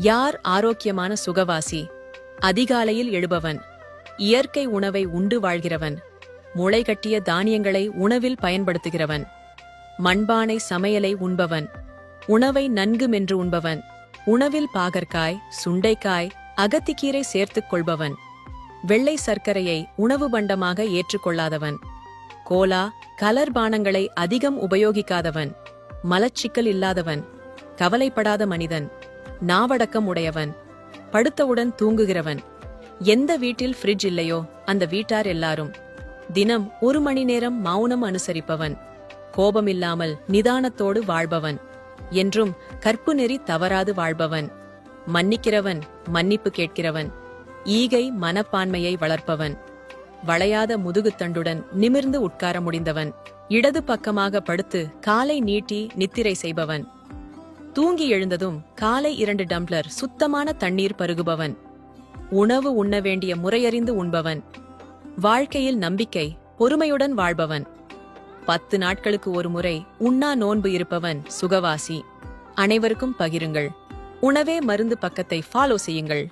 யார் ஆரோக்கியமான சுகவாசி? அதிகாலையில் எழுபவன். இயற்கை உணவை உண்டு வாழ்கிறவன். முளைகட்டிய தானியங்களை உணவில் பயன்படுத்துகிறவன். மண்பானை சமையலை உண்பவன். உணவை நன்கு மென்று உண்பவன். உணவில் பாகற்காய் சுண்டைக்காய் அகத்திக்கீரை சேர்த்துக் கொள்பவன். வெள்ளை சர்க்கரையை உணவு பண்டமாக ஏற்றுக்கொள்ளாதவன். கோலா கலர் பானங்களை அதிகம் உபயோகிக்காதவன். மலச்சிக்கல் இல்லாதவன். கவலைப்படாத மனிதன். நாவடக்கம் உடையவன் படுத்தவுடன் தூங்குகிறவன். எந்த வீட்டில் ஃப்ரிட்ஜ் இல்லையோ அந்த வீட்டார் எல்லாரும். தினம் ஒரு மணி நேரம் மௌனம் அனுசரிப்பவன். கோபமில்லாமல் நிதானத்தோடு வாழ்பவன். என்றும் கற்பு நெறி தவறாது வாழ்பவன். மன்னிக்கிறவன் மன்னிப்பு கேட்கிறவன். ஈகை மனப்பான்மையை வளர்ப்பவன். வளையாத முதுகுத்தண்டுடன் நிமிர்ந்து உட்கார முடிந்தவன். இடது பக்கமாக படுத்து காலை நீட்டி நித்திரை செய்பவன். தூங்கி எழுந்ததும் காலை இரண்டு டம்ளர் சுத்தமான தண்ணீர் பருகுபவன். உணவு உண்ண வேண்டிய முறையறிந்து உண்பவன். வாழ்க்கையில் நம்பிக்கை பொறுமையுடன் வாழ்பவன். பத்து நாட்களுக்கு ஒரு முறை உண்ணா நோன்பு இருப்பவன் சுகவாசி. அனைவருக்கும் பகிருங்கள். உணவே மருந்து பக்கத்தை ஃபாலோ செய்யுங்கள்.